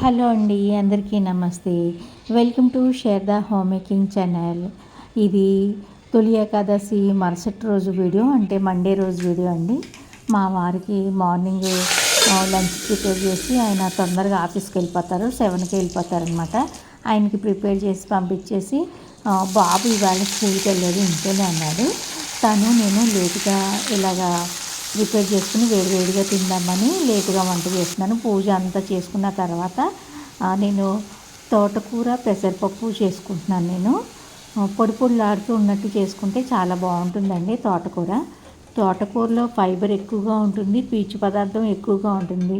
Hello అండి అందరికీ నమస్తే. Welcome to share the home making channel. ఇది తొలి ఏకాదశి మరుసటి రోజు వీడియో అంటే మండే రోజు వీడియో అండి. మా వారికి మార్నింగ్ లంచ్ ప్రిపేర్ చేసి ఆయన తొందరగా ఆఫీస్కి వెళ్ళిపోతారు సెవెన్కి వెళ్ళిపోతారనమాట ఆయనకి ప్రిపేర్ చేసి పంపించేసి బాబు ఇవాళ స్కూల్కి వెళ్ళేది ఇంట్లోనే అన్నాడు తను నేను లేటుగా ఇలాగా ప్రిపేర్ చేసుకుని వేడివేడిగా తిందామని లేటుగా వంట చేస్తున్నాను. పూజ అంతా చేసుకున్న తర్వాత నేను తోటకూర పెసరపప్పు చేసుకుంటున్నాను నేను. పొడి పొడిలాడుతూ ఉన్నట్టు చేసుకుంటే చాలా బాగుంటుందండి తోటకూర. తోటకూరలో ఫైబర్ ఎక్కువగా ఉంటుంది పీచు పదార్థం ఎక్కువగా ఉంటుంది.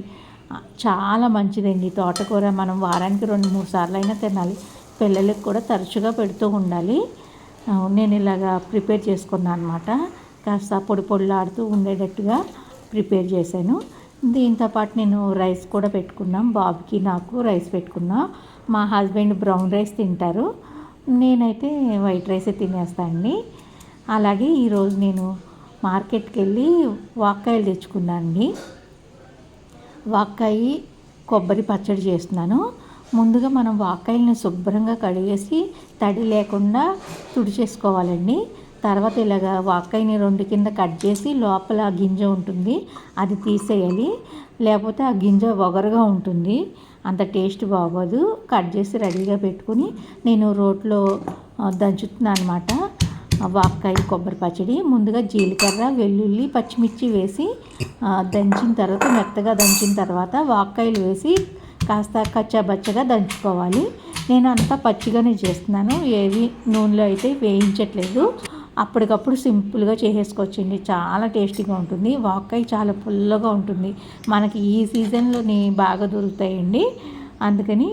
చాలా మంచిదండి తోటకూర. మనం వారానికి రెండు మూడు సార్లు అయినా తినాలి. పిల్లలకు కూడా తరచుగా పెడుతూ ఉండాలి. నేను ఇలాగా ప్రిపేర్ చేసుకున్నాను అనమాట కాస్త పొడి పొడిలాడుతూ ఉండేటట్టుగా ప్రిపేర్ చేశాను. దీంతో పాటు నేను రైస్ కూడా పెట్టుకున్నాం. బాబుకి నాకు రైస్ పెట్టుకున్నా. మా హస్బెండ్ బ్రౌన్ రైస్ తింటారు. నేనైతే వైట్ రైసే తినేస్తానండి అలాగే ఈరోజు నేను మార్కెట్కి వెళ్ళి వాక్కాయలు తెచ్చుకున్నానండి వాక్కాయి కొబ్బరి పచ్చడి చేస్తున్నాను. ముందుగా మనం వాక్కాయలను శుభ్రంగా కడిగేసి తడి లేకుండా తుడిచేసుకోవాలండి. తర్వాత ఇలాగ వాక్కాయని రెండు కింద కట్ చేసి లోపల గింజ ఉంటుంది అది తీసేయాలి. లేకపోతే ఆ గింజ ఒగరుగా ఉంటుంది. అంత టేస్ట్ బాగోదు. కట్ చేసి రెడీగా పెట్టుకుని నేను రోట్లో దంచుతున్నాను అనమాట వాక్కాయ కొబ్బరి పచ్చడి ముందుగా జీలకర్ర వెల్లుల్లి పచ్చిమిర్చి వేసి దంచిన తర్వాత మెత్తగా దంచిన తర్వాత వాక్కాయలు వేసి కాస్త కచ్చాబచ్చగా దంచుకోవాలి. నేను అంతా పచ్చిగానే చేస్తున్నాను. ఏవి నూనెలో అయితే వేయించట్లేదు. అప్పటికప్పుడు సింపుల్గా చేసేసుకోవచ్చండి. చాలా టేస్టీగా ఉంటుంది. వాక్కాయ చాలా పుల్లగా ఉంటుంది. మనకి ఈ సీజన్లోని బాగా దొరుకుతాయండి. అందుకని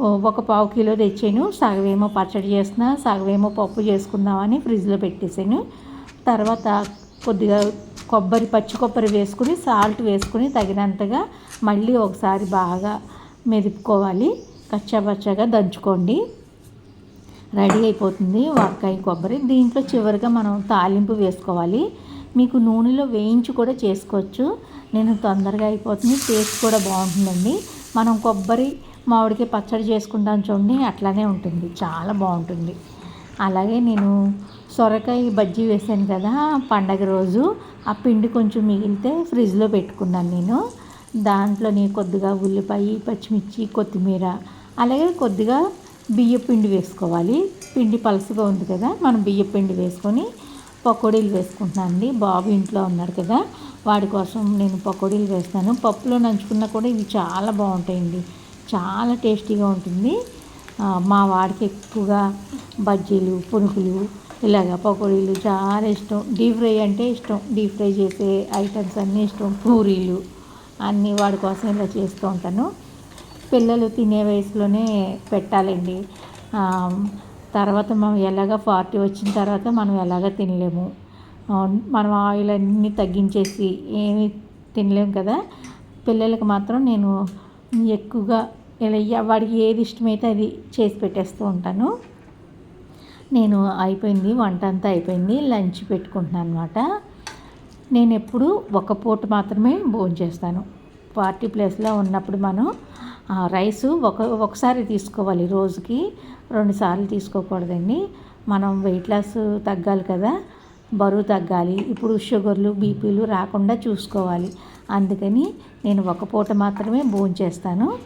ఒక పావు కిలో తెచ్చాను. సగవేమో పచ్చడి చేసిన సగవేమో పప్పు చేసుకుందామని ఫ్రిడ్జ్లో పెట్టేసాను తర్వాత కొద్దిగా కొబ్బరి పచ్చి కొబ్బరి వేసుకుని సాల్ట్ వేసుకుని తగినంతగా మళ్ళీ ఒకసారి బాగా మెదుపుకోవాలి. కచ్చాపచ్చగా దంచుకోండి. రెడీ అయిపోతుంది వంకాయ కొబ్బరి. దీంట్లో చివరిగా మనం తాలింపు వేసుకోవాలి. మీకు నూనెలో వేయించి కూడా చేసుకోవచ్చు. నేను తొందరగా అయిపోతుంది. టేస్ట్ కూడా బాగుంటుందండి. మనం కొబ్బరి మామిడికి పచ్చడి చేసుకుంటాం చూడండి అట్లానే ఉంటుంది. చాలా బాగుంటుంది. అలాగే నేను సొరకాయ బజ్జీ వేసాను కదా పండగ రోజు. ఆ పిండి కొంచెం మిగిలితే ఫ్రిడ్జ్లో పెట్టుకున్నాను నేను. దాంట్లోని కొద్దిగా ఉల్లిపాయ పచ్చిమిర్చి కొత్తిమీర అలాగే కొద్దిగా బియ్య పిండి వేసుకోవాలి. పిండి పలుసుగా ఉంది కదా మనం బియ్య పిండి వేసుకొని పకోడీలు వేసుకుంటున్నాను అండి. బాబు ఇంట్లో ఉన్నాడు కదా వాడి కోసం నేను పకోడీలు వేస్తాను. పప్పులో నంచుకున్నా కూడా ఇవి చాలా బాగుంటాయండి. చాలా టేస్టీగా ఉంటుంది. మా వాడికి ఎక్కువగా బజ్జీలు పునుకులు ఇలాగ పకోడీలు చాలా ఇష్టం. డీప్ ఫ్రై అంటే ఇష్టం. డీప్ ఫ్రై చేసే ఐటమ్స్ అన్నీ ఇష్టం. పూరీలు అన్నీ వాడి కోసం ఇలా చేస్తూ ఉంటాను. పిల్లలు తినే వయసులోనే పెట్టాలండి. తర్వాత మనం ఎలాగ ఫార్టీ వచ్చిన తర్వాత మనం ఎలాగ తినలేము. మనం ఆయిల్ అన్నీ తగ్గించేసి ఏమి తినలేము కదా. పిల్లలకు మాత్రం నేను ఎక్కువగా ఇలా వాడికి ఏది ఇష్టమైతే అది చేసి పెట్టేస్తూ ఉంటాను. నేను అయిపోయింది వంట అంతా అయిపోయింది లంచ్ పెట్టుకుంటున్నాను అనమాట నేను ఎప్పుడు ఒక పూట మాత్రమే భోజనం చేస్తాను పార్టీ ప్లేస్లో ఉన్నప్పుడు మనం రైస్ ఒక ఒకసారి తీసుకోవాలి రోజుకి రెండుసార్లు తీసుకోకూడదండి. మనం వెయిట్ లాస్ తగ్గాలి కదా బరువు తగ్గాలి ఇప్పుడు షుగర్లు బీపీలు రాకుండా చూసుకోవాలి. అందుకని నేను ఒక పూట మాత్రమే చేస్తాను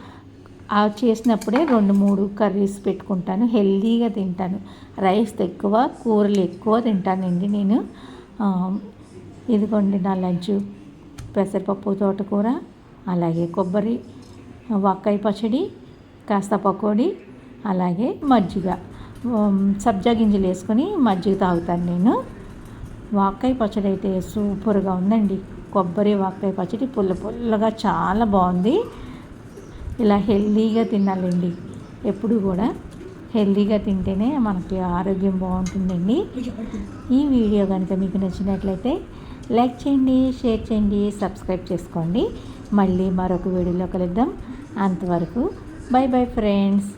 ఆ చేసినప్పుడే రెండు మూడు కర్రీస్ పెట్టుకుంటాను హెల్దీగా తింటాను. రైస్ ఎక్కువ కూరలు ఎక్కువ తింటానండి నేను. ఇదిగోండి నా లంచ్ పెసరపప్పు తోటకూర అలాగే కొబ్బరి వక్కాయ పచ్చడి కాస్త పకోడీ అలాగే మజ్జిగ. సబ్జా గింజలు వేసుకొని మజ్జిగ తాగుతాను నేను. వాక్కాయ పచ్చడి అయితే సూపర్గా ఉందండి. కొబ్బరి వాక్కాయ పచ్చడి పుల్ల పుల్లగా చాలా బాగుంది. ఇలా హెల్దీగా తినాలండి. ఎప్పుడు కూడా హెల్దీగా తింటేనే మనకి ఆరోగ్యం బాగుంటుందండి. ఈ వీడియో కనుక మీకు నచ్చినట్లయితే లైక్ చేయండి షేర్ చేయండి సబ్స్క్రైబ్ చేసుకోండి. మళ్ళీ మరొక వీడియోలో కలుద్దాం. అంతవరకు బై బై ఫ్రెండ్స్.